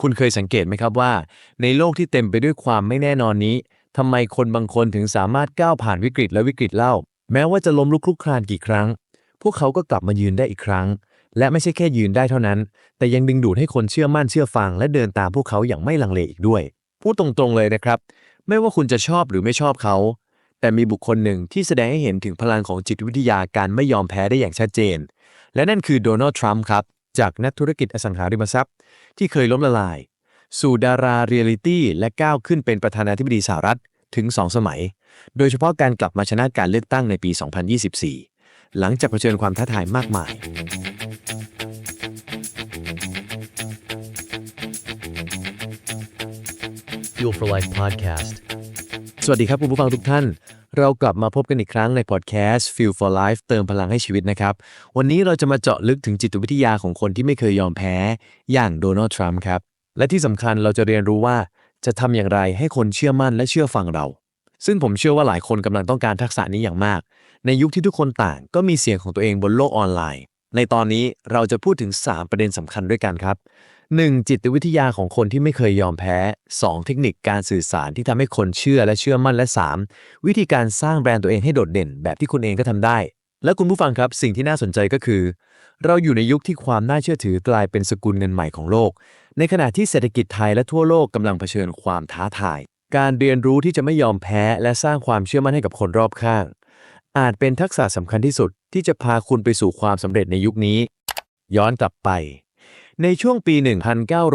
คุณเคยสังเกตไหมครับว่า ในโลกที่เต็มไปด้วยความไม่แน่นอนนี้ทำไมคนบางคนถึงสามารถก้าวผ่านวิกฤตและวิกฤตเล่า แม้ว่าจะล้มลุกคลุกคลานกี่ครั้ง พวกเขาก็กลับมายืนได้อีกครั้ง และไม่ใช่แค่ยืนได้เท่านั้น แต่ยังดึงดูดให้คนเชื่อมั่นเชื่อฟัง และเดินตามพวกเขาอย่างไม่ลังเลอีกด้วย พูดตรงๆเลยนะครับ ไม่ว่าคุณจะชอบหรือไม่ชอบเขา แต่มีบุคคลหนึ่งที่แสดงให้เห็นถึงพลังของจิตวิทยาการไม่ยอมแพ้ได้อย่างชัดเจน และนั่นคือโดนัลด์ทรัมป์ครับ จากนักธุรกิจอสังหาริมทรัพย์ ที่เคยล้มละลาย สู่ดาราเรียลิตี้และก้าวขึ้นเป็นประธานาธิบดีสหรัฐถึง 2 สมัย โดยเฉพาะการกลับมาชนะการเลือกตั้งในปี 2024 หลังจากเผชิญความท้าทายมากมาย Fuel for Life podcast. สวัสดีครับคุณผู้ฟังทุกท่าน เรากลับมาพบกันอีกครั้งในพอดแคสต์ Feel for Life เติมพลังให้ชีวิตนะครับ วันนี้เราจะมาเจาะลึกถึงจิตวิทยาของคนที่ไม่เคยยอมแพ้ อย่างโดนัลด์ทรัมป์ครับ และที่สำคัญเราจะเรียนรู้ว่าจะทำอย่างไรให้คนเชื่อมั่นและเชื่อฟังเรา ซึ่งผมเชื่อว่าหลายคนกำลังต้องการทักษะนี้อย่างมาก ในยุคที่ทุกคนต่างก็มีเสียงของตัวเองบนโลกออนไลน์ ในตอนนี้เราจะพูดถึง 3 ประเด็นสำคัญด้วยกันครับ 1. จิตวิทยาของคนที่ไม่เคยยอมแพ้ 2. เทคนิคการสื่อสารที่ทำให้คนเชื่อและเชื่อมั่นและ 3. วิธีการสร้างแบรนด์ตัวเองให้โดดเด่น แบบที่คุณเองก็ทำได้ และคุณผู้ฟังครับ สิ่งที่น่าสนใจก็คือ เราอยู่ในยุคที่ความน่าเชื่อถือกลายเป็นสกุลเงินใหม่ของโลก ในขณะที่เศรษฐกิจไทยและทั่วโลกกำลังเผชิญความท้าทาย การเรียนรู้ที่จะไม่ยอมแพ้ และสร้างความเชื่อมั่นให้กับคนรอบข้าง อาจเป็นทักษะสำคัญที่สุดที่จะพาคุณไปสู่ความสำเร็จในยุคนี้ ย้อนกลับไป ในช่วงปี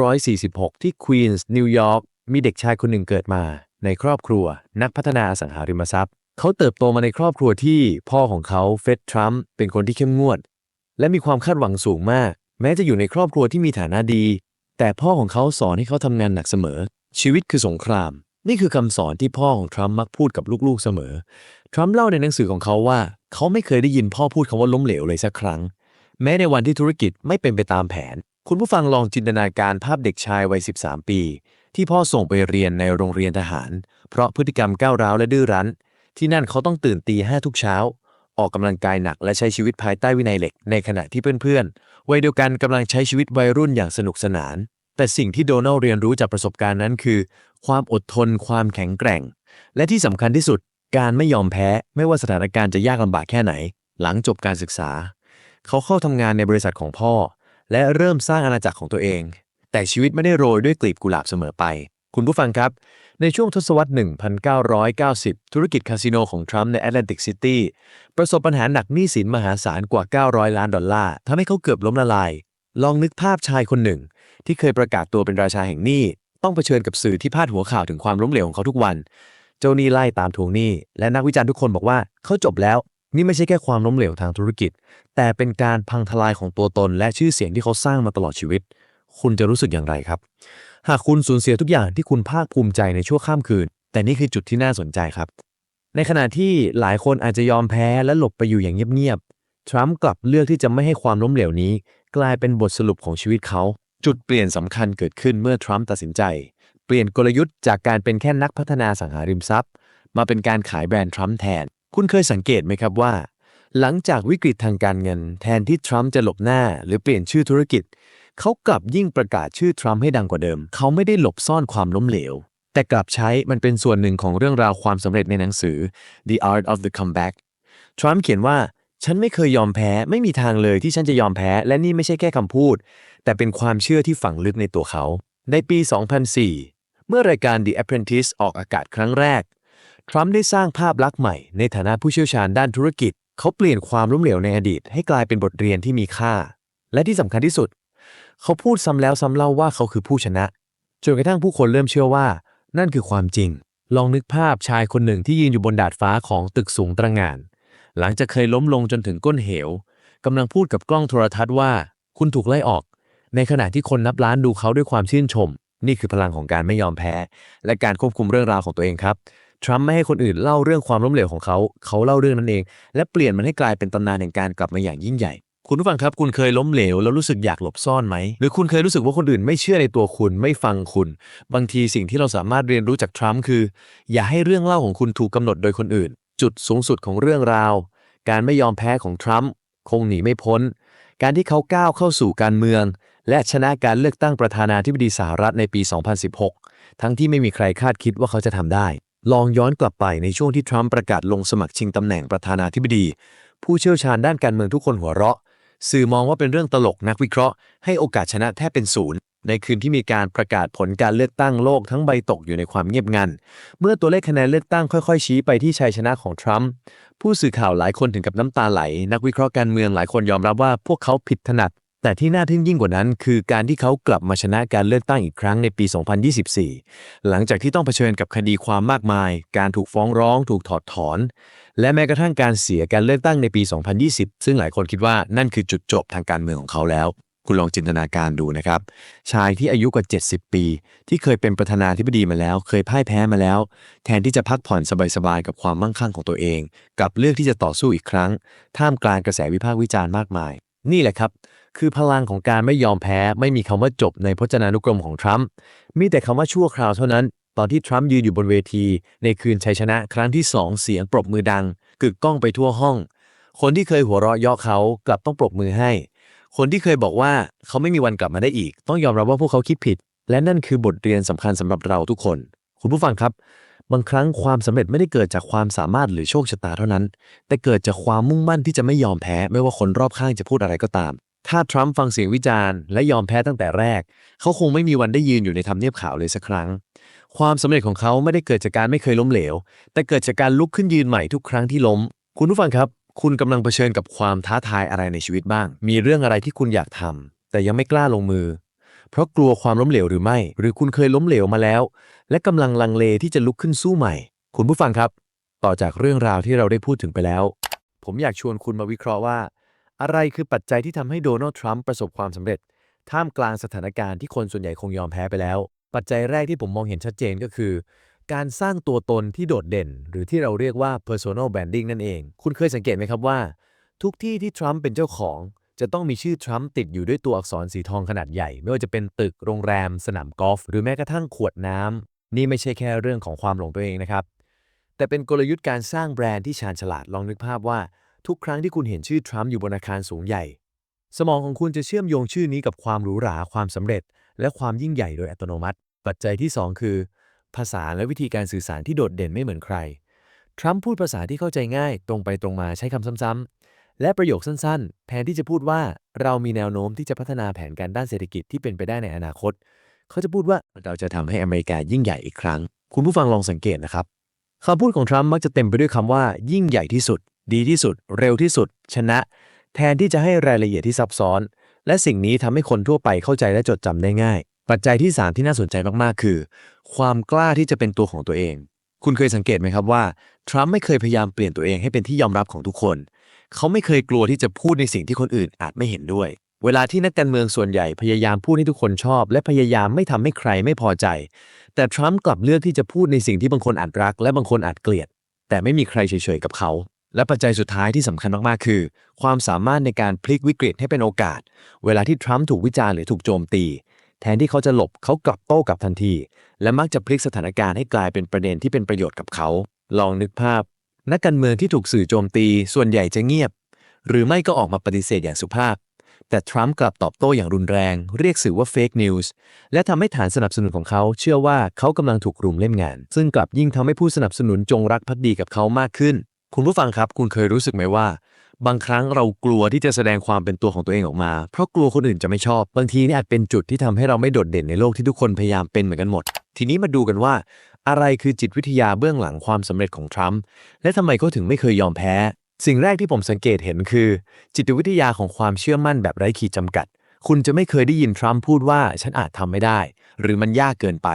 1946 ที่ควีนส์นิวยอร์กมีเด็กชายคนหนึ่งเกิดมา ในครอบครัว นักพัฒนาอสังหาริมทรัพย์ เขาเติบโตมาในครอบครัวที่พ่อของเขาเฟดทรัมป์เป็นคนที่เข้มงวด และมีความคาดหวังสูงมาก แม้จะอยู่ในครอบครัวที่มีฐานะดี แต่พ่อของเขาสอนให้เขาทำงานหนักเสมอ ชีวิตคือสงคราม นี่คือคำสอนที่พ่อของทรัมป์มักพูดกับลูกๆเสมอ ทรัมป์เล่าในหนังสือของเขาว่า เขาไม่เคยได้ยินพ่อพูดคำว่าล้มเหลวเลยสักครั้ง แม้ในวันที่ธุรกิจไม่เป็นไปตามแผน คุณผู้ฟังลองจินตนาการภาพเด็กชายวัย 13 ปี ที่พ่อส่งไปเรียนในโรงเรียนทหาร เพราะพฤติกรรมก้าวร้าวและดื้อรั้น ที่นั่นเขาต้องตื่นตีห้าทุกเช้า ออกกำลังกายหนักและใช้ชีวิตภายใต้วินัยเหล็ก ในขณะที่เพื่อนๆวัยเดียวกันกำลังใช้ชีวิตวัยรุ่นอย่างสนุกสนาน แต่สิ่งที่โดนัลเรียนรู้จากประสบการณ์นั้นคือ ความอดทน ความแข็งแกร่ง และที่สำคัญที่สุด การไม่ยอมแพ้ ไม่ว่าสถานการณ์จะยากลำบากแค่ไหน หลังจบการศึกษา เขาเข้าทำงานในบริษัทของพ่อ และเริ่มสร้างอาณาจักรของตัวเอง แต่ชีวิตไม่ได้โรยด้วยกลีบกุหลาบเสมอไป คุณผู้ฟังครับ ในช่วงทศวรรษ 1990 ธุรกิจคาสิโนของทรัมป์ในแอตแลนติกซิตี้ประสบปัญหาหนักหนี้สินมหาศาลกว่า 900 ล้านดอลลาร์ทำให้เขาเกือบล้มละลาย ลองนึกภาพชายคนหนึ่ง ที่เคยประกาศตัวเป็นราชาแห่งหนี้ต้องเผชิญกับสื่อที่พาดหัวข่าวถึงความล้มเหลวของเขาทุกวัน เจ้าหนี้ไล่ตามทวงหนี้ และนักวิจารณ์ทุกคนบอกว่าเขาจบแล้ว นี่ไม่ใช่แค่ความล้มเหลวทางธุรกิจ แต่เป็นการพังทลายของตัวตน และชื่อเสียงที่เขาสร้างมาตลอดชีวิต คุณจะรู้สึกอย่างไรครับ หากคุณสูญเสียทุกอย่างที่คุณภาคภูมิใจในชั่วข้ามคืน แต่นี่คือจุดที่น่าสนใจครับ ในขณะที่หลายคนอาจจะยอมแพ้และหลบไปอยู่อย่างเงียบๆทรัมป์กลับเลือกที่จะไม่ให้ความล้มเหลวนี้ กลายเป็นบทสรุปของชีวิตเขา จุดเปลี่ยนสำคัญเกิดขึ้นเมื่อทรัมป์ตัดสินใจ เปลี่ยนกลยุทธ์จากการเป็นแค่นักพัฒนาสังหาริมทรัพย์ มาเป็นการขายแบรนด์ทรัมป์แทน คุณเคยสังเกตไหมครับว่า หลังจากวิกฤตทางการเงิน แทนที่ทรัมป์จะหลบหน้า หรือเปลี่ยนชื่อธุรกิจ เขากลับยิ่งประกาศชื่อทรัมป์ให้ดังกว่าเดิม เขาไม่ได้หลบซ่อนความล้มเหลว แต่กลับใช้มันเป็นส่วนหนึ่งของเรื่องราวความสำเร็จในหนังสือ The Art of the Comeback ทรัมป์เขียนว่าฉันไม่เคยยอมแพ้ไม่มีทางเลยที่ฉันจะยอมแพ้ และนี่ไม่ใช่แค่คำพูด แต่เป็นความเชื่อที่ฝังลึกในตัวเขา ในปี 2004 เมื่อรายการ The Apprentice ออกอากาศครั้งแรก ทรัมป์ได้สร้างภาพลักษณ์ใหม่ในฐานะผู้เชี่ยวชาญด้านธุรกิจ เขาเปลี่ยนความล้มเหลวในอดีต ให้กลายเป็นบทเรียนที่มีค่า และที่สำคัญที่สุด เขาพูดซ้ำแล้วซ้ำเล่าว่าเขาคือผู้ชนะ จนกระทั่งผู้คนเริ่มเชื่อว่า นั่นคือความจริง ลองนึกภาพชายคนหนึ่งที่ยืนอยู่บนดาดฟ้าของตึกสูงตระหง่าน หลังจากเคยล้มลงจนถึงก้นเหวกำลังพูดกับกล้องโทรทัศน์ว่า คุณถูกไล่ออก ในขณะที่คนนับล้านดูเขาด้วยความชื่นชม นี่คือพลังของการไม่ยอมแพ้ และการควบคุมเรื่องราวของตัวเองครับ ทรัมป์ไม่ให้คนอื่นเล่าเรื่องความล้มเหลวของเขา เขาเล่าเรื่องนั้นเอง และเปลี่ยนมันให้กลายเป็นตำนานแห่งการกลับมาอย่างยิ่งใหญ่ คุณผู้ฟังครับ คุณเคยล้มเหลวแล้วรู้สึกอยากหลบซ่อนไหม หรือคุณเคยรู้สึกว่าคนอื่นไม่เชื่อในตัวคุณไม่ฟังคุณ บางทีสิ่งที่เราสามารถเรียนรู้จากทรัมป์คือ อย่าให้เรื่องเล่าของคุณถูกกำหนดโดยคนอื่น จุดสูงสุดของเรื่องราว การไม่ยอมแพ้ของทรัมป์คงหนีไม่พ้น การที่เขาก้าวเข้าสู่การเมือง และชนะการเลือกตั้งประธานาธิบดีสหรัฐในปี 2016 ทั้งที่ไม่มีใครคาดคิดว่าเขาจะทำได้ ลองย้อนกลับไปในช่วงที่ทรัมป์ประกาศลงสมัครชิงตำแหน่งประธานาธิบดี ผู้เชี่ยวชาญด้านการเมืองทุกคนหัวเราะ สื่อมองว่าเป็นเรื่องตลกนักวิเคราะห์ให้โอกาสชนะแทบเป็นศูนย์ในคืนที่มีการประกาศผลการเลือกตั้งโลกทั้งใบตกอยู่ในความเงียบงัน เมื่อตัวเลขคะแนนเลือกตั้งค่อยๆ ชี้ไปที่ชัยชนะของทรัมป์ผู้สื่อข่าวหลายคนถึงกับน้ำตาไหล นักวิเคราะห์การเมืองหลายคนยอมรับว่าพวกเขาผิดถนัด แต่ที่น่าทึ่งยิ่งกว่านั้น คือการที่เขากลับมาชนะการเลือกตั้งอีกครั้งในปี 2024 หลังจากที่ต้องเผชิญกับคดีความมากมาย การถูกฟ้องร้อง ถูกถอดถอน และแม้กระทั่งการเสียการเลือกตั้งในปี 2020 ซึ่งหลายคนคิดว่านั่นคือจุดจบทางการเมืองของเขาแล้ว คุณลองจินตนาการดูนะครับ ชายที่อายุกว่า 70 ปี ที่เคยเป็นประธานาธิบดีมาแล้ว เคยพ่ายแพ้มาแล้ว แทนที่จะพักผ่อนสบายๆกับความมั่งคั่งของตัวเอง กับเลือกที่จะต่อสู้อีกครั้ง ท่ามกลางกระแสวิพากษ์วิจารณ์มากมาย นี่แหละครับ คือพลังของการไม่ยอมแพ้ไม่มีคำว่าจบในพจนานุกรมของทรัมป์มีแต่คำว่าชั่วคราวเท่านั้น ตอนที่ทรัมป์ยืนอยู่บนเวที ในคืนชัยชนะครั้งที่สองเสียงปรบมือดัง กึกก้องไปทั่วห้อง คนที่เคยหัวเราะเยาะเขากลับต้องปรบมือให้ คนที่เคยบอกว่าเขาไม่มีวันกลับมาได้อีก ต้องยอมรับว่าพวกเขาคิดผิด และนั่นคือบทเรียนสำคัญสำหรับเราทุกคน คุณผู้ฟังครับบางครั้งความสำเร็จไม่ได้เกิดจากความสามารถหรือโชคชะตาเท่านั้น แต่เกิดจากความมุ่งมั่นที่จะไม่ยอมแพ้ ไม่ว่าคนรอบข้างจะพูดอะไรก็ตาม ถ้าทรัมป์ฟังเสียงวิจารณ์และยอมแพ้ตั้งแต่แรก เขาคงไม่มีวันได้ยืนอยู่ในทำเนียบขาวเลยสักครั้ง ความสำเร็จของเขาไม่ได้เกิดจากการไม่เคยล้มเหลว แต่เกิดจากการลุกขึ้นยืนใหม่ทุกครั้งที่ล้ม คุณผู้ฟังครับ คุณกำลังเผชิญกับความท้าทายอะไรในชีวิตบ้าง มีเรื่องอะไรที่คุณอยากทำแต่ยังไม่กล้าลงมือ เพราะกลัวความล้มเหลวหรือไม่ หรือคุณเคยล้มเหลวมาแล้ว และกำลังลังเลที่จะลุกขึ้นสู้ใหม่ คุณผู้ฟังครับ ต่อจากเรื่องราวที่เราได้พูดถึงไปแล้ว ผมอยากชวนคุณมาวิเคราะห์ว่า อะไรคือปัจจัยที่ทำให้โดนัลด์ทรัมป์ประสบความสำเร็จ ท่ามกลางสถานการณ์ที่คนส่วนใหญ่คงยอมแพ้ไปแล้ว ปัจจัยแรกที่ผมมองเห็นชัดเจนก็คือ การสร้างตัวตนที่โดดเด่น หรือที่เราเรียกว่า personal branding นั่นเอง คุณเคยสังเกตไหมครับว่า ทุกที่ที่ทรัมป์เป็นเจ้าของ จะต้องมีชื่อทรัมป์ติดอยู่ด้วยตัวอักษรสีทองขนาดใหญ่ ไม่ว่าจะเป็นตึกโรงแรม สนามกอล์ฟหรือแม้กระทั่งขวดน้ำนี่ไม่ใช่แค่เรื่องของความหลงตัวเองนะครับแต่เป็นกลยุทธ์การสร้างแบรนด์ที่ชาญฉลาดลองนึกภาพว่า ทุกครั้งที่คุณเห็นชื่อทรัมป์อยู่บนอาคารสูงใหญ่ สมองของคุณจะเชื่อมโยงชื่อนี้กับความหรูหราความสำเร็จ และความยิ่งใหญ่โดยอัตโนมัติ ปัจจัยที่ 2 คือ ภาษาและวิธีการสื่อสารที่โดดเด่นไม่เหมือนใคร ทรัมป์พูดภาษาที่เข้าใจง่าย ตรงไปตรงมาใช้คำซ้ำๆและประโยคสั้นๆ แทนที่จะพูดว่าเรามีแนวโน้มที่จะพัฒนาแผนการด้านเศรษฐกิจที่เป็นไปได้ในอนาคต เขาจะพูดว่าเราจะทำให้อเมริกายิ่งใหญ่อีกครั้ง คุณผู้ฟังลองสังเกตนะครับคำพูดของทรัมป์มักจะเต็มไปด้วยคำว่ายิ่งใหญ่ที่สุด ดีที่สุด เร็วที่สุด ชนะ แทนที่จะให้รายละเอียดที่ซับซ้อน และสิ่งนี้ทำให้คนทั่วไปเข้าใจและจดจำได้ง่าย ปัจจัยที่ 3 ที่น่าสนใจมากๆ คือ ความกล้าที่จะเป็นตัวของตัวเอง คุณเคยสังเกตไหมครับว่าทรัมป์ไม่เคยพยายามเปลี่ยนตัวเองให้เป็นที่ยอมรับของทุกคน เขาไม่เคยกลัวที่จะพูดในสิ่งที่คนอื่นอาจไม่เห็นด้วย เวลาที่นักการเมืองส่วนใหญ่พยายามพูดให้ทุกคนชอบ และพยายามไม่ทำให้ใครไม่พอใจ แต่ทรัมป์กลับเลือกที่จะพูดในสิ่งที่บางคนอาจรัก และบางคนอาจเกลียด แต่ไม่มีใครเฉยๆกับเขา และปัจจัยสุดท้ายที่สำคัญมาก ๆ คือ ความสามารถในการพลิกวิกฤตให้เป็นโอกาส เวลาที่ทรัมป์ถูกวิจารณ์หรือถูกโจมตี แทนที่เขาจะหลบเขากลับโต้กลับทันที และมักจะพลิกสถานการณ์ให้กลายเป็นประเด็นที่เป็นประโยชน์กับเขา ลองนึกภาพ นักการเมืองที่ถูกสื่อโจมตี ส่วนใหญ่จะเงียบ หรือไม่ก็ออกมาปฏิเสธอย่างสุภาพ แต่ทรัมป์กลับตอบโต้อย่างรุนแรง เรียกสื่อว่าเฟกนิวส์และทำให้ฐานสนับสนุนของเขา เชื่อว่าเขากำลังถูกรุมเล่นงาน ซึ่งกลับยิ่งทำให้ผู้สนับสนุนจงรักภักดีกับเขามากขึ้น คุณผู้ฟังครับ คุณเคยรู้สึกไหมว่า บางครั้งเรากลัวที่จะแสดงความเป็นตัวของตัวเองออกมา เพราะกลัวคนอื่นจะไม่ชอบ บางทีนี่อาจเป็นจุดที่ทำให้เราไม่โดดเด่นในโลกที่ทุกคนพยายามเป็นเหมือนกันหมด ทีนี้มาดูกันว่า อะไรคือจิตวิทยาเบื้องหลังความสำเร็จของทรัมป์และทำไมเขาถึงไม่เคยยอมแพ้ สิ่งแรกที่ผมสังเกตเห็นคือ จิตวิทยาของความเชื่อมั่นแบบไร้ขีดจำกัด คุณจะไม่เคยได้ยินทรัมป์พูดว่าฉันอาจทำไม่ได้ หรือมันยากเกินไป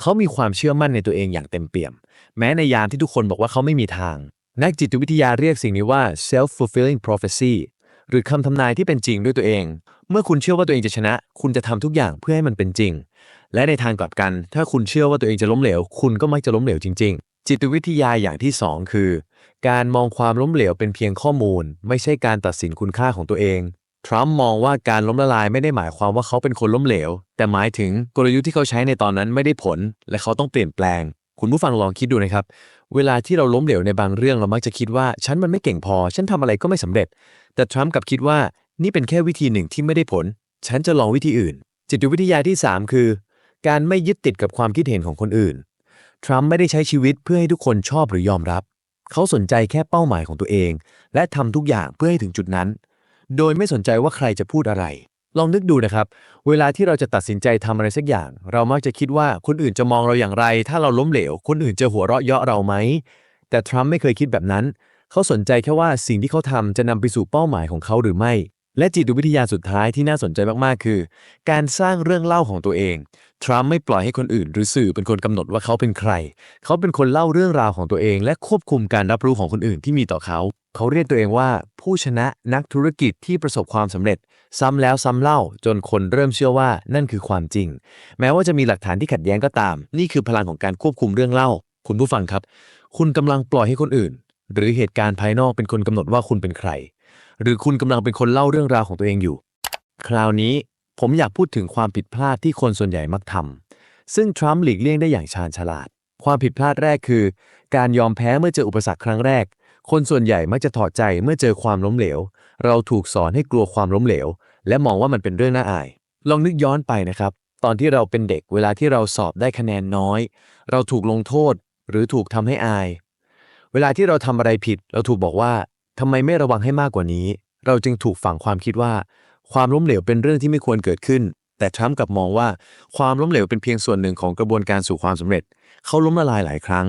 เขามีความเชื่อมั่นในตัวเองอย่างเต็มเปี่ยม แม้ในยามที่ทุกคนบอกว่าเขาไม่มีทาง นักจิตวิทยาเรียกสิ่งนี้ว่า self fulfilling prophecy หรือคำทำนายที่เป็นจริงด้วยตัวเอง เมื่อคุณเชื่อว่าตัวเองจะชนะ คุณจะทำทุกอย่างเพื่อให้มันเป็นจริง และในทางกลับกัน ถ้าคุณเชื่อว่าตัวเองจะล้มเหลว คุณก็มักจะล้มเหลวจริง ๆ จิตวิทยาอย่างที่ 2 คือ การมองความล้มเหลวเป็นเพียงข้อมูล ไม่ใช่การตัดสินคุณค่าของตัวเองทรัมป์มองว่าการล้มละลายไม่ได้หมายความว่าเขาเป็นคนล้มเหลว แต่หมายถึงกลยุทธ์ที่เขาใช้ในตอนนั้นไม่ได้ผล และเขาต้องเปลี่ยนแปลง คุณผู้ฟังลองคิดดูนะครับ เวลาที่เราล้มเหลวในบางเรื่องเรามักจะคิดว่า ฉันมันไม่เก่งพอ ฉันทำอะไรก็ไม่สำเร็จ แต่ทรัมป์กลับคิดว่านี่เป็นแค่วิธีหนึ่งที่ไม่ได้ผล ฉันจะลองวิธีอื่น จิตวิทยาที่ 3 คือ การไม่ยึดติดกับความคิดเห็นของคนอื่น ทรัมป์ไม่ได้ใช้ชีวิตเพื่อให้ทุกคนชอบหรือยอมรับ เขาสนใจแค่เป้าหมายของตัวเอง และทำทุกอย่างเพื่อให้ถึงจุดนั้น โดยไม่สนใจว่าใครจะพูดอะไร ลองนึกดูนะครับ เวลาที่เราจะตัดสินใจทำอะไรสักอย่าง เรามักจะคิดว่าคนอื่นจะมองเราอย่างไร ถ้าเราล้มเหลว คนอื่นจะหัวเราะเยาะเราไหม แต่ทรัมป์ไม่เคยคิดแบบนั้น เขาสนใจแค่ว่าสิ่งที่เขาทำจะนำไปสู่เป้าหมายของเขาหรือไม่ และจิตวิทยาสุดท้ายที่น่าสนใจมากๆ คือ การสร้างเรื่องเล่าของตัวเอง ทรัมป์ไม่ปล่อยให้คนอื่น หรือสื่อเป็นคนกำหนดว่าเขาเป็นใคร เขาเป็นคนเล่าเรื่องราวของตัวเอง และควบคุมการรับรู้ของคนอื่นที่มีต่อเขา เขาเรียกตัวเองว่าผู้ชนะนักธุรกิจที่ประสบความสำเร็จ ซ้ำแล้วซ้ำเล่าจนคนเริ่มเชื่อว่านั่นคือความจริง แม้ว่าจะมีหลักฐานที่ขัดแย้งก็ตาม นี่คือพลังของการควบคุมเรื่องเล่า คุณผู้ฟังครับ คุณกำลังปล่อยให้คนอื่น หรือเหตุการณ์ภายนอกเป็นคนกำหนดว่าคุณเป็นใคร หรือคุณกำลังเป็นคนเล่าเรื่องราวของตัวเองอยู่ คราวนี้ผมอยากพูดถึงความผิดพลาดที่คนส่วนใหญ่มักทำซึ่งทรัมป์หลีกเลี่ยงได้อย่างชาญฉลาด ความผิดพลาดแรกคือ การยอมแพ้เมื่อเจออุปสรรคครั้งแรก คนส่วนใหญ่มักจะถอดใจเมื่อเจอความล้มเหลว เราถูกสอนให้กลัวความล้มเหลว และมองว่ามันเป็นเรื่องน่าอาย ลองนึกย้อนไปนะครับ ตอนที่เราเป็นเด็กเวลาที่เราสอบได้คะแนนน้อย เราถูกลงโทษ หรือถูกทำให้อาย เวลาที่เราทำอะไรผิด เราถูกบอกว่าทำไมไม่ระวังให้มากกว่านี้ เราจึงถูกฝังความคิดว่า ความล้มเหลวเป็นเรื่องที่ไม่ควรเกิดขึ้น แต่ทรัมป์กลับมองว่าความล้มเหลวเป็นเพียงส่วนหนึ่งของกระบวนการสู่ความสำเร็จ เขาล้มละลายหลายครั้ง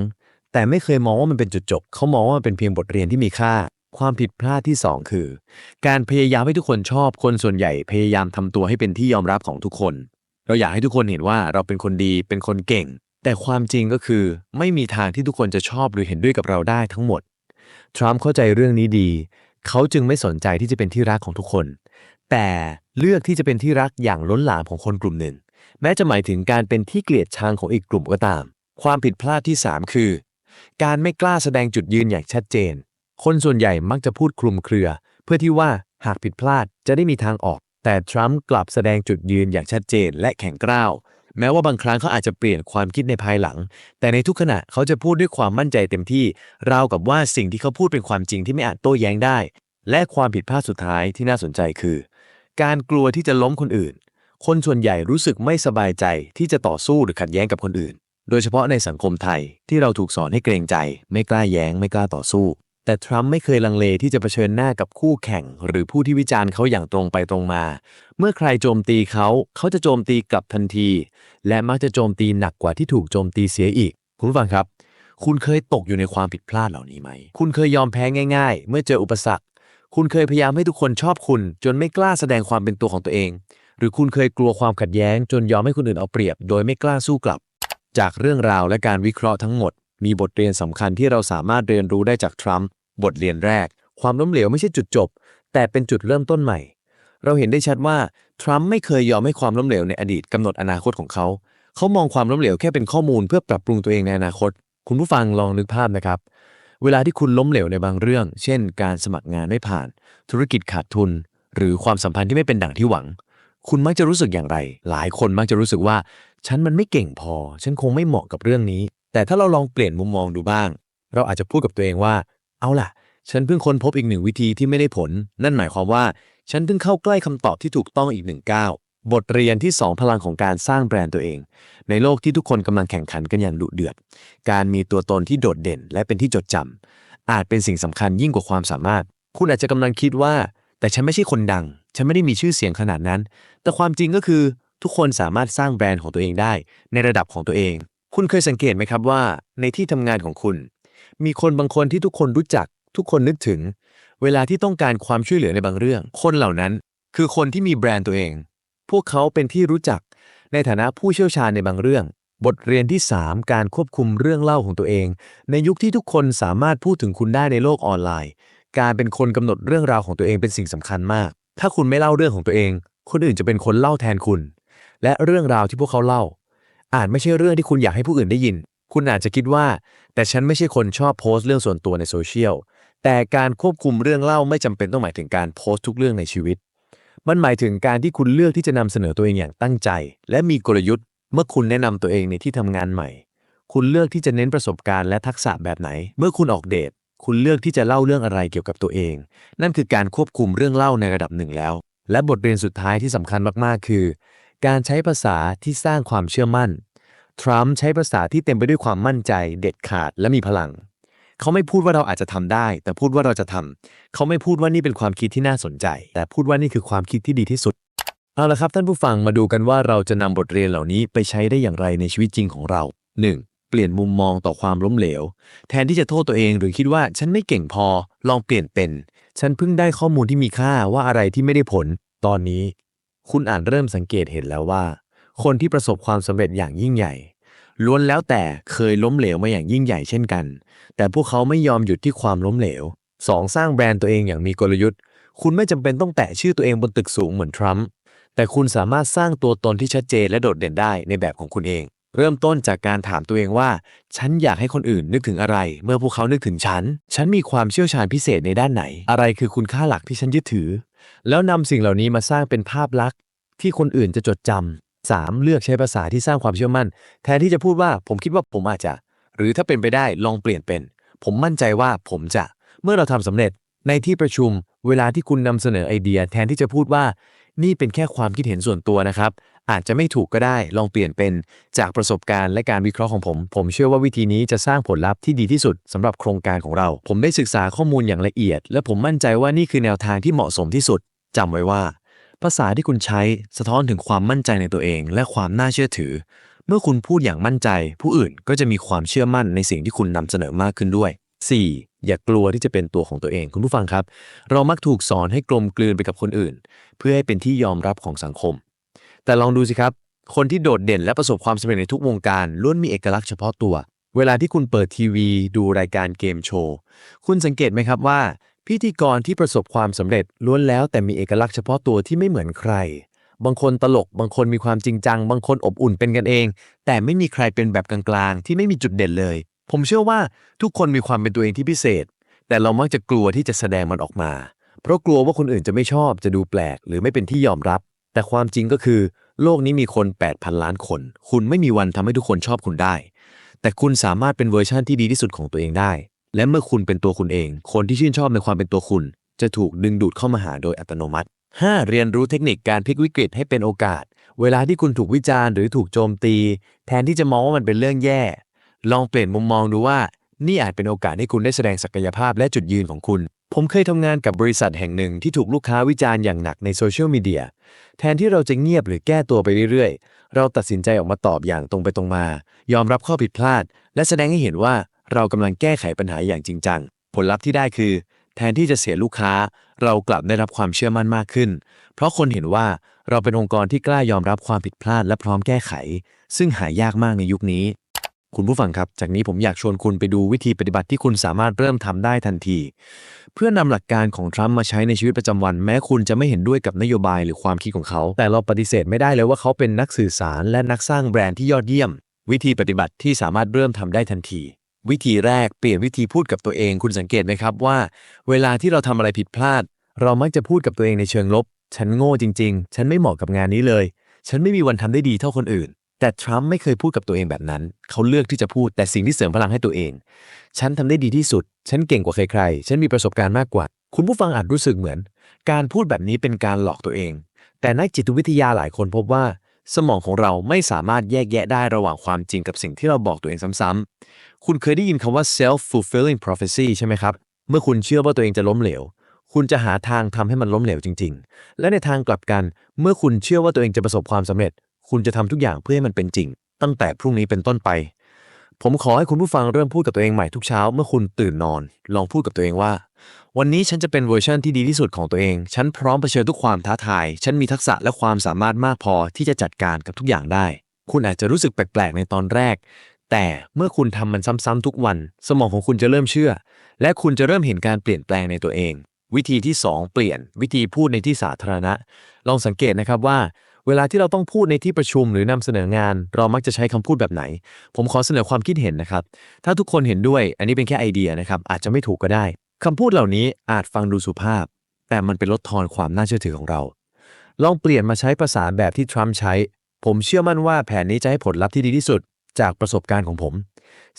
แต่ไม่เคยมองว่ามันเป็นจุดจบ เขามองว่ามันเป็นเพียงบทเรียนที่มีค่า ความผิดพลาดที่ 2 คือ การพยายามให้ทุกคนชอบคนส่วนใหญ่พยายามทำตัวให้เป็นที่ยอมรับของทุกคน เราอยากให้ทุกคนเห็นว่าเราเป็นคนดีเป็นคนเก่ง แต่ความจริงก็คือ ไม่มีทางที่ทุกคนจะชอบหรือเห็นด้วยกับเราได้ทั้งหมดทรัมป์เข้าใจเรื่องนี้ดี เขาจึงไม่สนใจที่จะเป็นที่รักของทุกคน แต่เลือกที่จะเป็นที่รักอย่างล้นหลามของคนกลุ่มหนึ่ง แม้จะหมายถึงการเป็นที่เกลียดชังของอีกกลุ่มก็ตาม ความผิดพลาดที่ 3 คือ การไม่กล้าแสดงจุดยืนอย่างชัดเจน คนส่วนใหญ่มักจะพูดคลุมเครือ เพื่อที่ว่าหากผิดพลาดจะได้มีทางออก แต่ทรัมป์กลับแสดงจุดยืนอย่างชัดเจนและแข็งกร้าว แม้ว่าบางครั้งเขาอาจจะเปลี่ยนความคิดในภายหลัง แต่ในทุกขณะเขาจะพูดด้วยความมั่นใจเต็มที่ ราวกับว่าสิ่งที่เขาพูดเป็นความจริงที่ไม่อาจโต้แย้งได้ และความผิดพลาดสุดท้ายที่น่าสนใจคือ การกลัวที่จะล้มคนอื่น คนส่วนใหญ่รู้สึกไม่สบายใจที่จะต่อสู้หรือขัดแย้งกับคนอื่น โดยเฉพาะในสังคมไทยที่เราถูกสอนให้เกรงใจ ไม่กล้าแย้งไม่กล้าต่อสู้ แต่ทรัมป์ไม่เคยลังเลที่จะเผชิญหน้ากับคู่แข่ง หรือผู้ที่วิจารณ์เขาอย่างตรงไปตรงมา เมื่อใครโจมตีเขาเขาจะโจมตีกลับทันที และมักจะโจมตีหนักกว่าที่ถูกโจมตีเสียอีก คุณฟังครับ คุณเคยตกอยู่ในความผิดพลาดเหล่านี้ไหม คุณเคยยอมแพ้ง่าย ๆ เมื่อเจออุปสรรค คุณเคยพยายามให้ทุกคนชอบคุณ จนไม่กล้าแสดงความเป็นตัวของตัวเอง หรือคุณเคยกลัวความขัดแย้ง จนยอมให้คนอื่นเอาเปรียบ โดยไม่กล้าสู้กลับ จากเรื่องราวและการวิเคราะห์ทั้งหมด มีบทเรียนสำคัญที่เราสามารถเรียนรู้ได้จากทรัมป์บทเรียนแรก ความล้มเหลวไม่ใช่จุดจบ แต่เป็นจุดเริ่มต้นใหม่ เราเห็นได้ชัดว่าทรัมป์ไม่เคยยอมให้ความล้มเหลวในอดีตกำหนดอนาคตของเขา เขามองความล้มเหลวแค่เป็นข้อมูลเพื่อปรับปรุงตัวเองในอนาคต คุณผู้ฟังลองนึกภาพนะครับ เวลาที่คุณล้มเหลวในบางเรื่อง เช่น การสมัครงานไม่ผ่าน ธุรกิจขาดทุน หรือความสัมพันธ์ที่ไม่เป็นดั่งที่หวัง คุณมักจะรู้สึกอย่างไร หลายคนมักจะรู้สึกว่า ฉันมันไม่เก่งพอ ฉันคงไม่เหมาะกับเรื่องนี้ แต่ถ้าเราลองเปลี่ยนมุมมองดูบ้าง เราอาจจะพูดกับตัวเองว่า เอาล่ะ ฉันเพิ่งค้นพบอีกหนึ่งวิธีที่ไม่ได้ผล นั่นหมายความว่า ฉันเพิ่งเข้าใกล้คำตอบที่ถูกต้องอีกหนึ่งก้าว บทเรียนที่ 2 พลังของการสร้างแบรนด์ตัวเอง ในโลกที่ทุกคนกำลังแข่งขันกันอย่างดุเดือด การมีตัวตนที่โดดเด่น และเป็นที่จดจำอาจเป็นสิ่งสำคัญยิ่งกว่าความสามารถ คุณอาจจะกำลังคิดว่า แต่ฉันไม่ใช่คนดัง ฉันไม่ได้มีชื่อเสียงขนาดนั้น แต่ความจริงก็คือ ทุกคนสามารถสร้างแบรนด์ของตัวเองได้ ในระดับของตัวเอง คุณเคยสังเกตไหมครับว่า ในที่ทำงานของคุณ มีคนบางคนที่ทุกคนรู้จัก ทุกคนนึกถึง เวลาที่ต้องการความช่วยเหลือในบางเรื่อง คนเหล่านั้น คือคนที่มีแบรนด์ตัวเอง พวกเขาเป็นที่รู้จัก ในฐานะผู้เชี่ยวชาญในบางเรื่อง บทเรียนที่ 3 การควบคุมเรื่องเล่าของตัวเอง ในยุคที่ทุกคนสามารถพูดถึงคุณได้ในโลกออนไลน์ การเป็นคนกำหนดเรื่องราวของตัวเองเป็นสิ่งสำคัญมาก ถ้าคุณไม่เล่าเรื่องของตัวเอง คนอื่นจะเป็นคนเล่าแทนคุณ และเรื่องราวที่พวกเขาเล่า อาจไม่ใช่เรื่องที่คุณอยากให้ผู้อื่นได้ยิน คุณอาจจะคิดว่า แต่ฉันไม่ใช่คนชอบโพสต์เรื่องส่วนตัวในโซเชียลแต่การควบคุมเรื่องเล่าไม่จำเป็นต้องหมายถึงการโพสต์ทุกเรื่องในชีวิต มันหมายถึงการที่คุณเลือกที่จะนำเสนอตัวเองอย่างตั้งใจ และมีกลยุทธ์ เมื่อคุณแนะนำตัวเองในที่ทำงานใหม่ คุณเลือกที่จะเน้นประสบการณ์และทักษะแบบไหน เมื่อคุณออกเดท คุณเลือกที่จะเล่าเรื่องอะไรเกี่ยวกับตัวเอง นั่นคือการควบคุมเรื่องเล่าในระดับหนึ่งแล้ว และบทเรียนสุดท้ายที่สำคัญมากๆ คือ การใช้ภาษาที่สร้างความเชื่อมั่น ทรัมป์ใช้ภาษาที่เต็มไปด้วยความมั่นใจ เด็ดขาดและมีพลัง เขาไม่พูดว่าเราอาจจะทำได้ แต่พูดว่าเราจะทำเขาไม่พูดว่านี่เป็นความคิดที่น่าสนใจ แต่พูดว่านี่คือความคิดที่ดีที่สุด เอาละครับท่านผู้ฟังมาดูกันว่าเราจะนำบทเรียนเหล่านี้ไปใช้ได้อย่างไรในชีวิตจริงของเรา 1. เปลี่ยนมุมมองต่อความล้มเหลว แทนที่จะโทษตัวเองหรือคิดว่าฉันไม่เก่งพอ ลองเปลี่ยนเป็น ฉันเพิ่งได้ข้อมูลที่มีค่าว่าอะไรที่ไม่ได้ผล ตอนนี้ คุณอ่านเริ่มสังเกตเห็นแล้วว่า คนที่ประสบความสำเร็จอย่างยิ่งใหญ่ ล้วนแล้วแต่เคยล้มเหลวมาอย่างยิ่งใหญ่เช่นกัน แต่พวกเขาไม่ยอมหยุดที่ความล้มเหลว 2. สร้างแบรนด์ตัวเองอย่างมีกลยุทธ์ คุณไม่จำเป็นต้องแตะชื่อตัวเองบนตึกสูงเหมือนทรัมป์แต่คุณสามารถสร้างตัวตนที่ชัดเจนและโดดเด่นได้ในแบบของคุณเอง เริ่มต้นจากการถามตัวเองว่า ฉันอยากให้คนอื่นนึกถึงอะไร เมื่อพวกเขานึกถึงฉัน ฉันมีความเชี่ยวชาญพิเศษในด้านไหน อะไรคือคุณค่าหลักที่ฉันยึดถือ แล้วนำสิ่งเหล่านี้มาสร้างเป็นภาพลักษณ์ ที่คนอื่นจะจดจำ 3. เลือกใช้ภาษาที่สร้างความเชื่อมั่น แทนที่จะพูดว่าผมคิดว่าผมอาจจะ หรือถ้าเป็นไปได้ลองเปลี่ยนเป็น ผมมั่นใจว่าผมจะ เมื่อเราทำสำเร็จในที่ประชุม เวลาที่คุณนำเสนอไอเดีย แทนที่จะพูดว่า นี่เป็นแค่ความคิดเห็นส่วนตัวนะครับ อาจจะไม่ถูกก็ได้ ลองเปลี่ยนเป็นจากประสบการณ์และการวิเคราะห์ของผม ผมเชื่อว่าวิธีนี้จะสร้างผลลัพธ์ที่ดีที่สุดสำหรับโครงการของเรา ผมได้ศึกษาข้อมูลอย่างละเอียด และผมมั่นใจว่านี่คือแนวทางที่เหมาะสมที่สุดจำไว้ว่า ภาษาที่คุณใช้สะท้อนถึงความมั่นใจในตัวเอง และความน่าเชื่อถือ เมื่อคุณพูดอย่างมั่นใจ ผู้อื่นก็จะมีความเชื่อมั่นในสิ่งที่คุณนำเสนอมากขึ้นด้วย 4. อย่ากลัวที่จะเป็นตัวของตัวเองคุณผู้ฟังครับ เรามักถูกสอนให้กลมกลืนไปกับคนอื่น เพื่อให้เป็นที่ยอมรับของสังคม แต่ลองดูสิครับ คนที่โดดเด่นและประสบความสำเร็จในทุกวงการล้วนมีเอกลักษณ์เฉพาะตัว เวลาที่คุณเปิดทีวี ดูรายการเกมโชว์ คุณสังเกตไหมครับว่า พิธีกรที่ประสบความสำเร็จล้วนแล้วแต่มีเอกลักษณ์เฉพาะตัวที่ไม่เหมือนใคร บางคนตลก บางคนมีความจริงจัง บางคนอบอุ่นเป็นกันเอง แต่ไม่มีใครเป็นแบบกลางๆ ที่ไม่มีจุดเด่นเลย ผมเชื่อว่าทุกคนมีความเป็นตัวเองที่พิเศษ แต่เรามักจะกลัวที่จะแสดงมันออกมา เพราะกลัวว่าคนอื่นจะไม่ชอบ จะดูแปลก หรือไม่เป็นที่ยอมรับ แต่ความจริงก็คือ โลกนี้มีคน 8,000 ล้านคน คุณไม่มีวันทำให้ทุกคนชอบคุณได้ แต่คุณสามารถเป็นเวอร์ชั่นที่ดีที่สุดของตัวเองได้ และเมื่อคุณเป็นตัวคุณเอง คนที่ชื่นชอบในความเป็นตัวคุณ จะถูกดึงดูดเข้ามาหาโดยอัตโนมัติ 5. เรียนรู้เทคนิคการพลิกวิกฤตให้เป็นโอกาส เวลาที่คุณถูกวิจารณ์หรือถูกโจมตี แทนที่จะมองว่ามันเป็นเรื่องแย่ ลองเปลี่ยนมุมมองดูว่า นี่อาจเป็นโอกาสให้คุณได้แสดงศักยภาพและจุดยืนของคุณ ผมเคยทำงานกับบริษัทแห่งหนึ่งที่ถูกลูกค้าวิจารณ์อย่างหนักในโซเชียลมีเดียแทนที่เราจะเงียบหรือแก้ตัวไปเรื่อยๆ เราตัดสินใจออกมาตอบอย่างตรงไปตรงมา ยอมรับข้อผิดพลาด และแสดงให้เห็นว่าเรากำลังแก้ไขปัญหาอย่างจริงจัง ผลลัพธ์ที่ได้คือ แทนที่จะเสียลูกค้า เรากลับได้รับความเชื่อมั่นมากขึ้น เพราะคนเห็นว่าเราเป็นองค์กรที่กล้ายอมรับความผิดพลาดและพร้อมแก้ไข ซึ่งหายากมากในยุคนี้ คุณผู้ฟังครับ จากนี้ผมอยากชวนคุณไปดูวิธีปฏิบัติที่คุณสามารถเริ่มทำได้ทันที เพื่อนำหลักการของทรัมป์มาใช้ในชีวิตประจำวัน แม้คุณจะไม่เห็นด้วยกับนโยบายหรือความคิดของเขา แต่เราปฏิเสธไม่ได้เลยว่าเขาเป็นนักสื่อสารและนักสร้างแบรนด์ที่ยอดเยี่ยม วิธีปฏิบัติที่สามารถเริ่มทำได้ทันที วิธีแรกเปลี่ยนวิธีพูดกับตัวเองคุณสังเกตไหมครับว่า เวลาที่เราทำอะไรผิดพลาด เรามักจะพูดกับตัวเองในเชิงลบ ฉันโง่จริง ๆ ฉันไม่เหมาะกับงานนี้เลย ฉันไม่มีวันทำได้ดีเท่าคนอื่น แต่ทรัมป์ไม่เคยพูดกับตัวเองแบบนั้น เขาเลือกที่จะพูดแต่สิ่งที่เสริมพลังให้ตัวเอง ฉันทำได้ดีที่สุด ฉันเก่งกว่าใครๆ ฉันมีประสบการณ์มากกว่า คุณผู้ฟังอาจรู้สึกเหมือน การพูดแบบนี้เป็นการหลอกตัวเอง แต่นักจิตวิทยาหลายคนพบว่า สมองของเราไม่สามารถแยกแยะได้ระหว่างความจริงกับสิ่งที่เราบอกตัวเองซ้ำๆ คุณเคยได้ยินคำว่า self fulfilling prophecy ใช่ไหมครับ เมื่อคุณเชื่อว่าตัวเองจะล้มเหลวคุณจะหาทางทำให้มันล้มเหลวจริง ๆ และในทางกลับกัน เมื่อคุณเชื่อว่าตัวเองจะประสบความสำเร็จ คุณจะทำทุกอย่างเพื่อให้มันเป็นจริง ตั้งแต่พรุ่งนี้เป็นต้นไป ผมขอให้คุณผู้ฟังเริ่มพูดกับตัวเองใหม่ทุกเช้าเมื่อคุณตื่นนอน ลองพูดกับตัวเองว่า วันนี้ฉันจะเป็นเวอร์ชันที่ดีที่สุดของตัวเอง ฉันพร้อมเผชิญทุกความท้าทาย ฉันมีทักษะและความสามารถมากพอที่จะจัดการกับทุกอย่างได้ คุณอาจจะรู้สึกแปลกๆในตอนแรก แต่เมื่อคุณทำมันซ้ำๆทุกวัน สมองของคุณจะเริ่มเชื่อ และคุณจะเริ่มเห็นการเปลี่ยนแปลงในตัวเองวิธีที่ 2 เปลี่ยนวิธีพูดในที่สาธารณะ ลองสังเกตนะครับว่า เวลาที่เราต้องพูดในที่ประชุมหรือนำเสนองาน เรามักจะใช้คำพูดแบบไหน ผมขอเสนอความคิดเห็นนะครับ ถ้าทุกคนเห็นด้วย อันนี้เป็นแค่ไอเดียนะครับ อาจจะไม่ถูกก็ได้คำพูดเหล่านี้อาจฟังดูสุภาพ แต่มันเป็นลดทอนความน่าเชื่อถือของเรา ลองเปลี่ยนมาใช้ภาษาแบบที่ทรัมป์ใช้ ผมเชื่อมั่นว่าแผนนี้จะให้ผลลัพธ์ที่ดีที่สุด จากประสบการณ์ของผม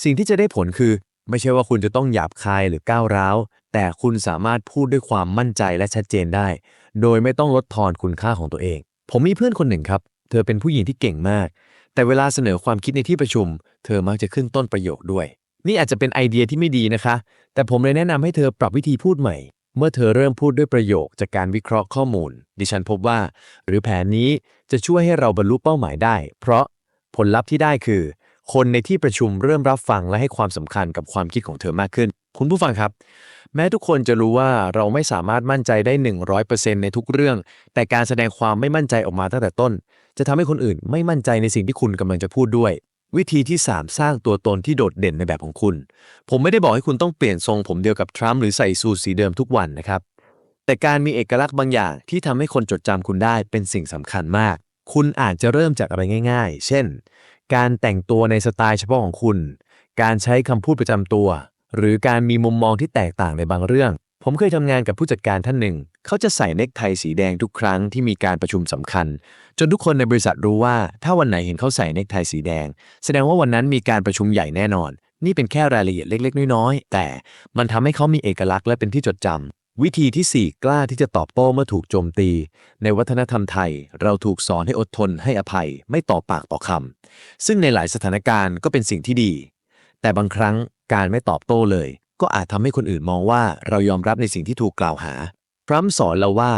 สิ่งที่จะได้ผลคือ ไม่ใช่ว่าคุณจะต้องหยาบคายหรือก้าวร้าว แต่คุณสามารถพูดด้วยความมั่นใจและชัดเจนได้ โดยไม่ต้องลดทอนคุณค่าของตัวเอง ผมมีเพื่อนคนหนึ่งครับ เธอเป็นผู้หญิงที่เก่งมาก แต่เวลาเสนอความคิดในที่ประชุม เธอมักจะขึ้นต้นประโยคด้วย นี่อาจจะเป็นไอเดียที่ไม่ดีนะคะ แต่ผมเลยแนะนำให้เธอปรับวิธีพูดใหม่ เมื่อเธอเริ่มพูดด้วยประโยคจากการวิเคราะห์ข้อมูล ดิฉันพบว่า หรือแผนนี้จะช่วยให้เราบรรลุเป้าหมายได้ เพราะผลลัพธ์ที่ได้คือ คนในที่ประชุมเริ่มรับฟังและให้ความสำคัญกับความคิดของเธอมากขึ้น คุณผู้ฟังครับ แม้ทุกคนจะรู้ว่าเราไม่สามารถมั่นใจได้ 100%ในทุกเรื่อง แต่การแสดงความไม่มั่นใจออกมาตั้งแต่ต้น จะทำให้คนอื่นไม่มั่นใจในสิ่งที่คุณกำลังจะพูดด้วย วิธีที่ 3 สร้างตัวตนที่โดดเด่นในแบบของคุณ ผมไม่ได้บอกให้คุณต้องเปลี่ยนทรงผมเดียวกับทรัมป์หรือใส่สูทสีเดิมทุกวันนะครับ แต่การมีเอกลักษณ์บางอย่างที่ทำให้คนจดจำคุณได้เป็นสิ่งสำคัญมาก คุณอาจจะเริ่มจากอะไรง่าย ๆ เช่น การแต่งตัวในสไตล์เฉพาะของคุณ การใช้คำพูดประจำตัว หรือการมีมุมมองที่แตกต่างในบางเรื่อง ผมเคยทำงานกับผู้จัดการท่านหนึ่ง เขาจะใส่เนคไทสีแดงทุกครั้งที่มีการประชุมสำคัญ จนทุกคนในบริษัทรู้ว่า ถ้าวันไหนเห็นเขาใส่เนคไทสีแดง แสดงว่าวันนั้นมีการประชุมใหญ่แน่นอน นี่เป็นแค่รายละเอียดเล็ก ๆ น้อยๆแต่มันทำให้เขามีเอกลักษณ์และเป็นที่จดจำวิธีที่ 4 กล้าที่จะตอบโต้เมื่อถูกโจมตี ในวัฒนธรรมไทย เราถูกสอนให้อดทนให้อภัยไม่ต่อปากต่อคำซึ่งในหลายสถานการณ์ก็เป็นสิ่งที่ดี แต่บางครั้ง การไม่ตอบโต้เลย ก็อาจทำให้คนอื่นมองว่าเรายอมรับในสิ่งที่ถูกกล่าวหา พรัมสอนเราว่า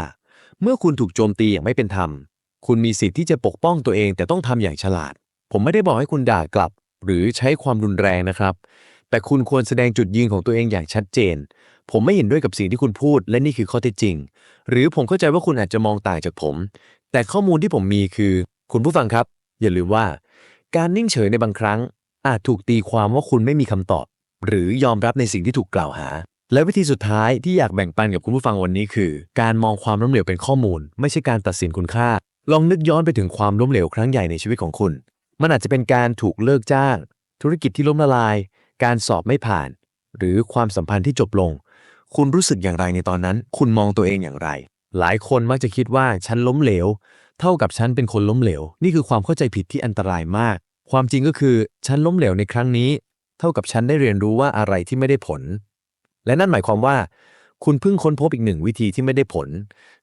เมื่อคุณถูกโจมตีอย่างไม่เป็นธรรม คุณมีสิทธิ์ที่จะปกป้องตัวเอง แต่ต้องทำอย่างฉลาด ผมไม่ได้บอกให้คุณด่ากลับ หรือใช้ความรุนแรงนะครับ แต่คุณควรแสดงจุดยืนของตัวเองอย่างชัดเจน ผมไม่เห็นด้วยกับสิ่งที่คุณพูด และนี่คือข้อเท็จจริง หรือผมเข้าใจว่าคุณอาจจะมองต่างจากผม แต่ข้อมูลที่ผมมีคือ คุณผู้ฟังครับ อย่าลืมว่า การนิ่งเฉยในบางครั้งอาจถูกตีความว่าคุณไม่มีคำตอบ หรือยอมรับในสิ่งที่ถูกกล่าวหา และวิธีสุดท้ายที่อยากแบ่งปันกับคุณผู้ฟังวันนี้คือ การมองความล้มเหลวเป็นข้อมูล ไม่ใช่การตัดสินคุณค่า ลองนึกย้อนไปถึงความล้มเหลวครั้งใหญ่ในชีวิตของคุณ มันอาจจะเป็นการถูกเลิกจ้าง ธุรกิจที่ล้มละลาย การสอบไม่ผ่าน หรือความสัมพันธ์ที่จบลง คุณรู้สึกอย่างไรในตอนนั้น คุณมองตัวเองอย่างไร หลายคนมักจะคิดว่าฉันล้มเหลว เท่ากับฉันเป็นคนล้มเหลว นี่คือความเข้าใจผิดที่อันตรายมาก ความจริงก็คือฉันล้มเหลวในครั้งนี้ เท่ากับฉันได้เรียนรู้ว่าอะไรที่ไม่ได้ผล และนั่นหมายความว่า คุณเพิ่งค้นพบอีกหนึ่งวิธีที่ไม่ได้ผล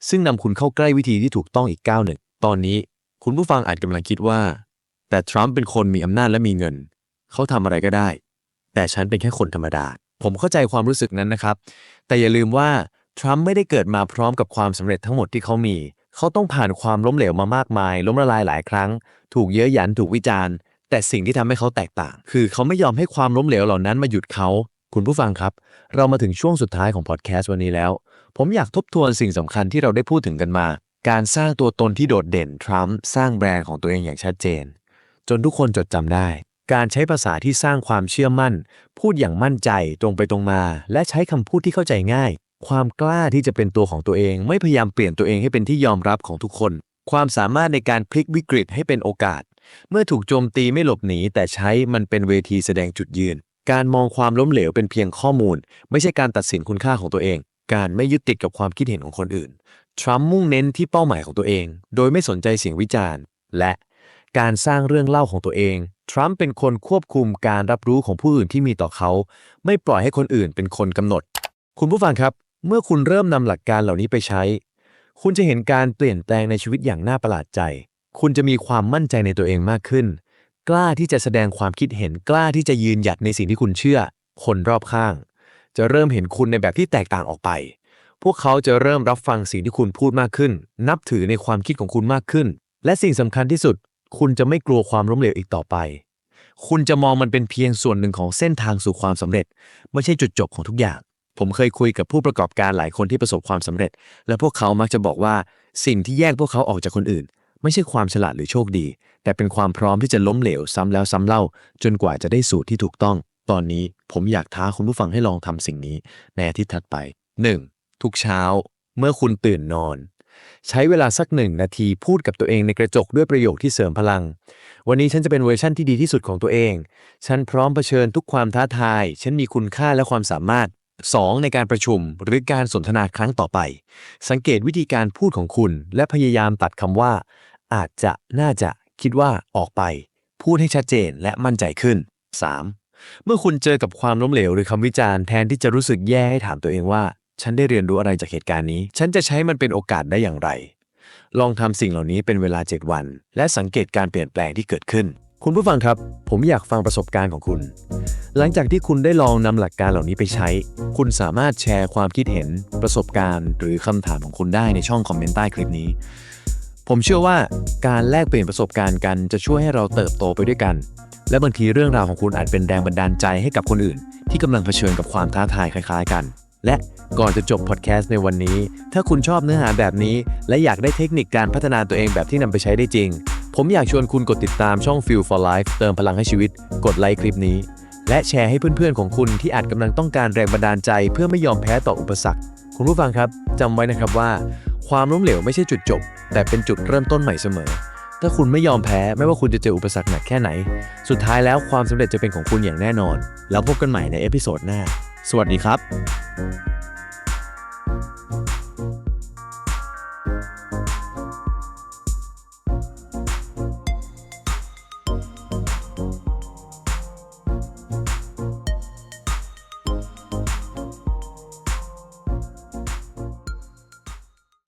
ซึ่งนำคุณเข้าใกล้วิธีที่ถูกต้องอีกก้าวหนึ่ง ตอนนี้คุณผู้ฟังอาจกำลังคิดว่า แต่ทรัมป์เป็นคนมีอำนาจและมีเงิน เขาทำอะไรก็ได้ แต่ฉันเป็นแค่คนธรรมดา ผมเข้าใจความรู้สึกนั้นนะครับ แต่อย่าลืมว่าทรัมป์ไม่ได้เกิดมาพร้อมกับความสำเร็จทั้งหมดที่เขามี เขาต้องผ่านความล้มเหลวมามากมาย ล้มละลายหลายครั้ง ถูกเย้ยหยันถูกวิจารณ์ แต่สิ่งที่ทำให้เขาแตกต่าง คือเขาไม่ยอมให้ความล้มเหลวเหล่านั้นมาหยุดเขา คุณผู้ฟังครับ เรามาถึงช่วงสุดท้ายของพอดแคสต์วันนี้แล้ว ผมอยากทบทวนสิ่งสำคัญที่เราได้พูดถึงกันมา การสร้างตัวตนที่โดดเด่นทรัมป์สร้างแบรนด์ของตัวเองอย่างชัดเจน จนทุกคนจดจำได้ การใช้ภาษาที่สร้างความเชื่อมั่น พูดอย่างมั่นใจตรงไปตรงมา และใช้คำพูดที่เข้าใจง่าย ความกล้าที่จะเป็นตัวของตัวเอง ไม่พยายามเปลี่ยนตัวเองให้เป็นที่ยอมรับของทุกคน ความสามารถในการพลิกวิกฤตให้เป็นโอกาส เมื่อถูกโจมตีไม่หลบหนี แต่ใช้มันเป็นเวทีแสดงจุดยืน การมองความล้มเหลวเป็นเพียงข้อมูล ไม่ใช่การตัดสินคุณค่าของตัวเอง การไม่ยึดติดกับความคิดเห็นของคนอื่น ทรัมป์มุ่งเน้นที่เป้าหมายของตัวเอง โดยไม่สนใจเสียงวิจารณ์ และการสร้างเรื่องเล่าของตัวเอง ทรัมป์เป็นคนควบคุมการรับรู้ของผู้อื่นที่มีต่อเขา ไม่ปล่อยให้คนอื่นเป็นคนกำหนด คุณผู้ฟังครับ เมื่อคุณเริ่มนำหลักการเหล่านี้ไปใช้ คุณจะเห็นการเปลี่ยนแปลงในชีวิตอย่างน่าประหลาดใจ คุณจะมีความมั่นใจในตัวเองมากขึ้น กล้าที่จะแสดงความคิดเห็นกล้าที่จะยืนหยัดในสิ่งที่คุณเชื่อ คนรอบข้าง จะเริ่มเห็นคุณในแบบที่แตกต่างออกไป พวกเขาจะเริ่มรับฟังสิ่งที่คุณพูดมากขึ้น นับถือในความคิดของคุณมากขึ้น และสิ่งสำคัญที่สุด คุณจะไม่กลัวความล้มเหลวอีกต่อไป คุณจะมองมันเป็นเพียงส่วนหนึ่งของเส้นทางสู่ความสำเร็จ ไม่ใช่จุดจบของทุกอย่าง ผมเคยคุยกับผู้ประกอบการหลายคนที่ประสบความสำเร็จ และพวกเขามักจะบอกว่าสิ่งที่แยกพวกเขาออกจากคนอื่น ไม่ใช่ความฉลาดหรือโชคดี แต่เป็นความพร้อมที่จะล้มเหลวซ้ำแล้วซ้ำเล่า จนกว่าจะได้สูตรที่ถูกต้อง ตอนนี้ผมอยากท้าคุณผู้ฟังให้ลองทำสิ่งนี้ ในอาทิตย์ถัดไป 1. ทุกเช้า เมื่อคุณตื่นนอน ใช้เวลาสักหนึ่งนาทีพูดกับตัวเองในกระจกด้วยประโยคที่เสริมพลัง วันนี้ฉันจะเป็นเวอร์ชั่นที่ดีที่สุดของตัวเอง ฉันพร้อมเผชิญทุกความท้าทาย ฉันมีคุณค่าและความสามารถ 2. ในการประชุมหรือการสนทนาครั้งต่อไป สังเกตวิธีการพูดของคุณ และพยายามตัดคำว่า อาจจะน่าจะคิดว่าออกไป พูดให้ชัดเจนและมั่นใจขึ้น 3. เมื่อคุณเจอกับความล้มเหลวหรือคำวิจารณ์แทนที่จะรู้สึกแย่ให้ถามตัวเองว่า ฉันได้เรียนรู้อะไรจากเหตุการณ์นี้ ฉันจะใช้มันเป็นโอกาสได้อย่างไร ลองทำสิ่งเหล่านี้เป็นเวลา 7 วัน และสังเกตการเปลี่ยนแปลงที่เกิดขึ้น คุณผู้ฟังครับ ผมอยากฟังประสบการณ์ของคุณ หลังจากที่คุณได้ลองนำหลักการเหล่านี้ไปใช้ คุณสามารถแชร์ความคิดเห็น ประสบการณ์ หรือคำถามของคุณได้ในช่องคอมเมนต์ใต้คลิปนี้ ผมเชื่อว่าการแลกเปลี่ยนประสบการณ์กันจะช่วยให้เราเติบโตไปด้วยกัน และบางทีเรื่องราวของคุณอาจเป็นแรงบันดาลใจให้กับคนอื่น ที่กำลังเผชิญกับความท้าทายคล้ายๆ กัน และก่อนจะจบพอดแคสต์ในวันนี้ ถ้าคุณชอบเนื้อหาแบบนี้ และอยากได้เทคนิคการพัฒนาตัวเองแบบที่นำไปใช้ได้จริง ผมอยากชวนคุณกดติดตามช่อง Feel for Life เติมพลังให้ชีวิต กดไลค์คลิปนี้ และแชร์ให้เพื่อนๆของคุณที่อาจกำลังต้องการแรงบันดาลใจ เพื่อไม่ยอมแพ้ต่ออุปสรรค คุณผู้ฟังครับจำไว้นะครับว่า ความล้มเหลวไม่ใช่จุดจบ แต่เป็นจุดเริ่มต้นใหม่เสมอ ถ้าคุณไม่ยอมแพ้ไม่ว่าคุณจะเจออุปสรรคหนักแค่ไหน สุดท้ายแล้วความสำเร็จจะเป็นของคุณอย่างแน่นอน แล้วพบกันใหม่ในเอพิโซดหน้า สวัสดีครับ